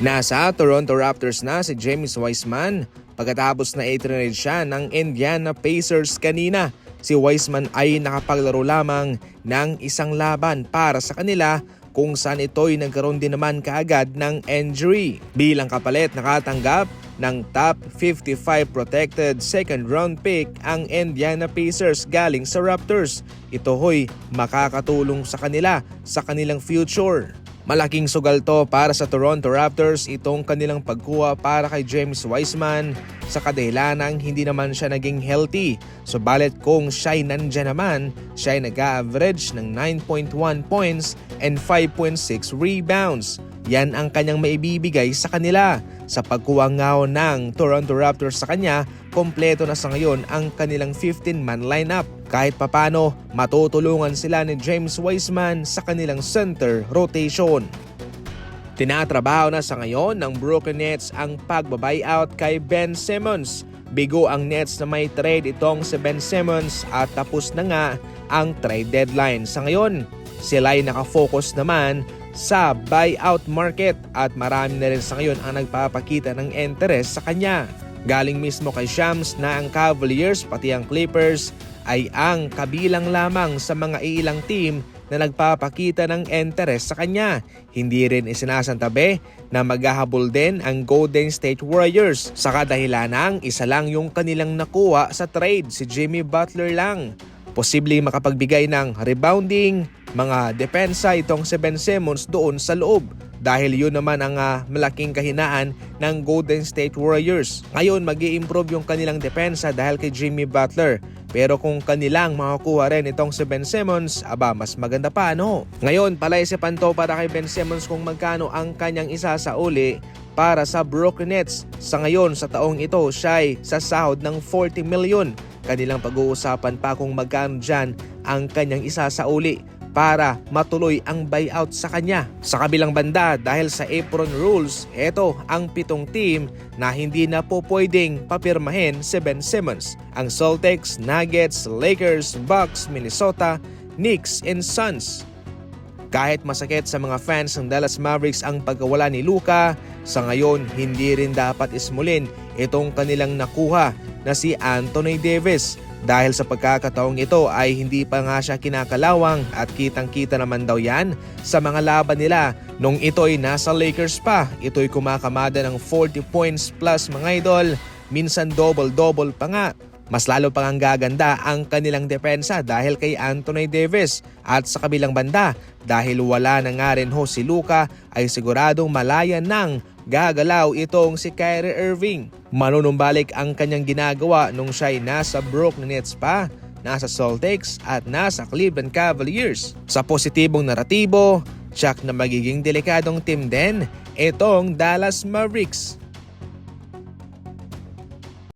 Nasa Toronto Raptors na si James Wiseman pagkatapos na i-trade siya ng Indiana Pacers kanina. Si Wiseman ay nakapaglaro lamang ng isang laban para sa kanila kung saan ito'y nagkaroon din naman kaagad ng injury. Bilang kapalit nakatanggap ng top 55 protected second round pick ang Indiana Pacers galing sa Raptors. Ito ho'y makakatulong sa kanila sa kanilang future. Malaking sugal to para sa Toronto Raptors itong kanilang pagkuha para kay James Wiseman sa kadahilanang hindi naman siya naging healthy. Subalit kung siya'y nandyan naman, siya'y nag-average ng 9.1 points and 5.6 rebounds. Yan ang kanyang maibibigay sa kanila. Sa pagkuha nga ng Toronto Raptors sa kanya, kompleto na sa ngayon ang kanilang 15-man lineup. Kahit papano, matutulungan sila ni James Wiseman sa kanilang center rotation. Tinatrabaho na sa ngayon ng Brooklyn Nets ang pagbabuyout kay Ben Simmons. Bigo ang Nets na may trade itong si Ben Simmons at tapos na nga ang trade deadline. Sa ngayon, sila ay nakafocus naman sa buyout market at marami na rin sa ngayon ang nagpapakita ng interest sa kanya. Galing mismo kay Shams na ang Cavaliers pati ang Clippers ay ang kabilang lamang sa mga ilang team na nagpapakita ng interest sa kanya. Hindi rin isinasantabi na maghahabol din ang Golden State Warriors sa kadahilanang isa lang yung kanilang nakuha sa trade si Jimmy Butler lang. Posible makapagbigay ng rebounding, mga depensa itong si Ben Simmons doon sa loob dahil yun naman ang ah, malaking kahinaan ng Golden State Warriors. Ngayon mag improve yung kanilang depensa dahil kay Jimmy Butler. Pero kung kanilang makakuha rin itong si Ben Simmons, aba mas maganda pa no? Ngayon palaisipan to para kay Ben Simmons kung magkano ang kanyang isa sa uli para sa Brooklyn Nets. Sa ngayon sa taong ito siya ay sa sahod ng 40 million. Kanilang pag-uusapan pa kung magkano dyan ang kanyang isa sa uli para matuloy ang buyout sa kanya. Sa kabilang banda, dahil sa apron rules, ito ang pitong team na hindi na po pwedeng papirmahin si Ben Simmons. Ang Celtics, Nuggets, Lakers, Bucks, Minnesota, Knicks, and Suns. Kahit masakit sa mga fans ng Dallas Mavericks ang pagkawala ni Luka, sa ngayon hindi rin dapat ismulin itong kanilang nakuha na si Anthony Davis dahil sa pagkakataong ito ay hindi pa nga siya kinakalawang at kitang-kita naman daw yan sa mga laban nila nung ito'y nasa Lakers pa. Ito'y kumakamada ng 40 points plus mga idol, minsan double-double pa nga. Mas lalo pang ang gaganda ang kanilang depensa dahil kay Anthony Davis at sa kabilang banda dahil wala na nga rin ho si Luka ay siguradong malaya ng gagalaw itong si Kyrie Irving. Manunumbalik ang kanyang ginagawa nung siya'y nasa Brooklyn Nets pa, nasa Celtics at nasa Cleveland Cavaliers. Sa positibong naratibo, tsak na magiging delikadong team din itong Dallas Mavericks.